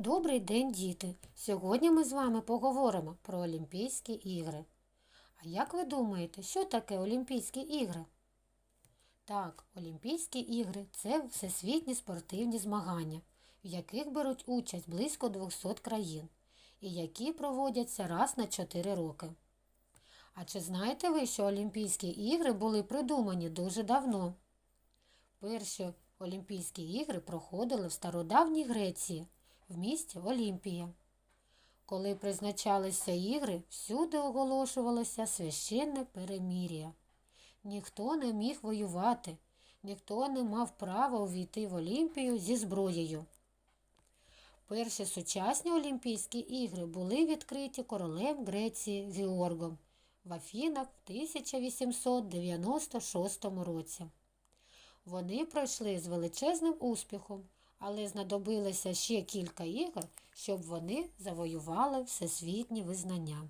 Добрий день, діти! Сьогодні ми з вами поговоримо про Олімпійські ігри. А як ви думаєте, що таке Олімпійські ігри? Так, Олімпійські ігри це всесвітні спортивні змагання, в яких беруть участь близько 200 країн і які проводяться раз на 4 роки. А чи знаєте ви, що Олімпійські ігри були придумані дуже давно? Перші Олімпійські ігри проходили в стародавній Греції в місті Олімпія. Коли призначалися ігри, всюди оголошувалося священне перемір'я. Ніхто не міг воювати, ніхто не мав права увійти в Олімпію зі зброєю. Перші сучасні Олімпійські ігри були відкриті королем Греції Георгом в Афінах в 1896 році. Вони пройшли з величезним успіхом, але знадобилося ще кілька ігор, щоб вони завоювали всесвітні визнання.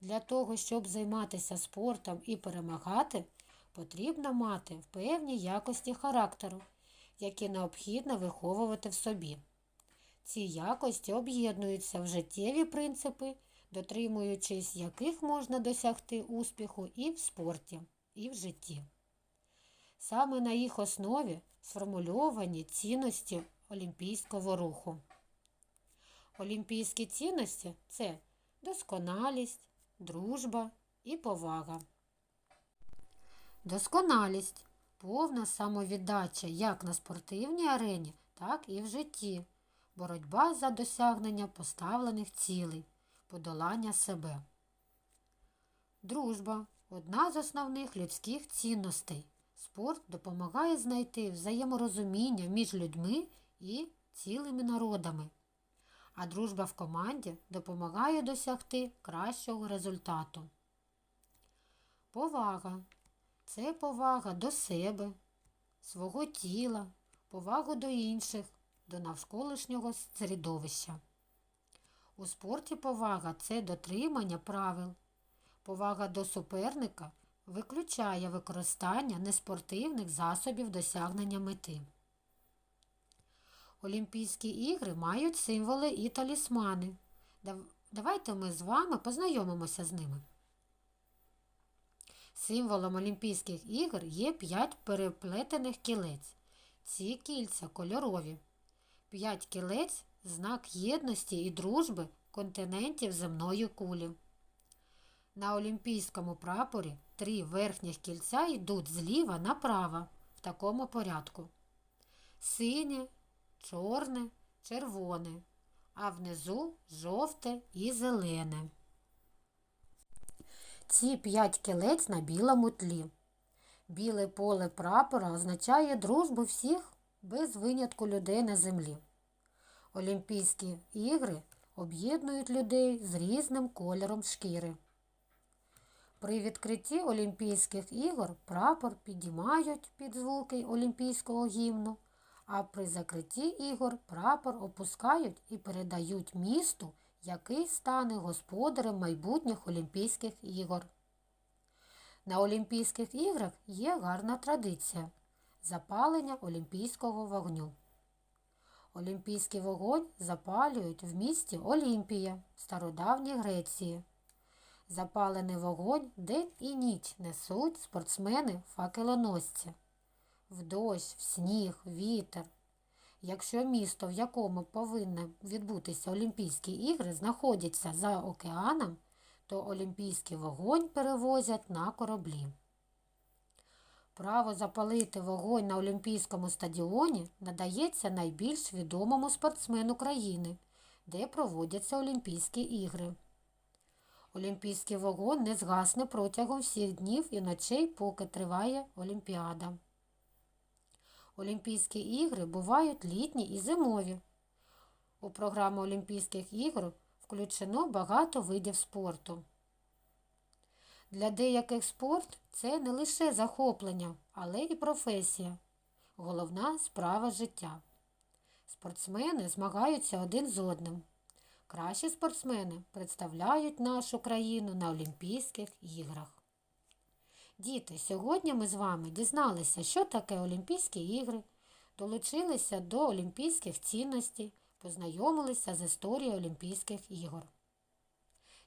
Для того, щоб займатися спортом і перемагати, потрібно мати певні якості характеру, які необхідно виховувати в собі. Ці якості об'єднуються в життєві принципи, дотримуючись яких можна досягти успіху і в спорті, і в житті. Саме на їх основі сформульовані цінності олімпійського руху. Олімпійські цінності це досконалість, дружба і повага. Досконалість повна самовіддача як на спортивній арені, так і в житті. Боротьба за досягнення поставлених цілей, подолання себе. Дружба одна з основних людських цінностей. Спорт допомагає знайти взаєморозуміння між людьми і цілими народами. А дружба в команді допомагає досягти кращого результату. Повага це повага до себе, свого тіла, повагу до інших, до навколишнього середовища. У спорті повага це дотримання правил, повага до суперника виключає використання неспортивних засобів досягнення мети. Олімпійські ігри мають символи і талісмани. Давайте ми з вами познайомимося з ними. Символом Олімпійських ігор є 5 переплетених кілець. Ці кільця кольорові. 5 кілець знак єдності і дружби континентів земної кулі. На олімпійському прапорі три верхніх кільця йдуть зліва направо в такому порядку. Синє, чорне, червоне, а внизу жовте і зелене. Ці п'ять кілець на білому тлі. Біле поле прапора означає дружбу всіх без винятку людей на землі. Олімпійські ігри об'єднують людей з різним кольором шкіри. При відкритті Олімпійських ігор прапор підіймають під звуки Олімпійського гімну, а при закритті ігор прапор опускають і передають місту, який стане господарем майбутніх Олімпійських ігор. На Олімпійських іграх є гарна традиція запалення олімпійського вогню. Олімпійський вогонь запалюють в місті Олімпія в стародавній Греції. Запалений вогонь день і ніч несуть спортсмени факелоносці. В дощ, в сніг, вітер. Якщо місто, в якому повинні відбутися Олімпійські ігри, знаходиться за океаном, то Олімпійський вогонь перевозять на кораблі. Право запалити вогонь на Олімпійському стадіоні надається найбільш відомому спортсмену країни, де проводяться Олімпійські ігри. Олімпійський вогонь не згасне протягом всіх днів і ночей, поки триває Олімпіада. Олімпійські ігри бувають літні і зимові. У програму Олімпійських ігор включено багато видів спорту. Для деяких спорт це не лише захоплення, але і професія. Головна справа життя. Спортсмени змагаються один з одним. Кращі спортсмени представляють нашу країну на Олімпійських іграх. Діти, сьогодні ми з вами дізналися, що таке Олімпійські ігри, долучилися до олімпійських цінностей, познайомилися з історією Олімпійських ігор.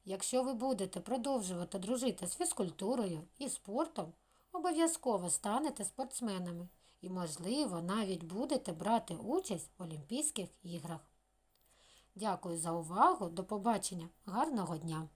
Якщо ви будете продовжувати дружити з фізкультурою і спортом, обов'язково станете спортсменами і, можливо, навіть будете брати участь в Олімпійських іграх. Дякую за увагу. До побачення. Гарного дня!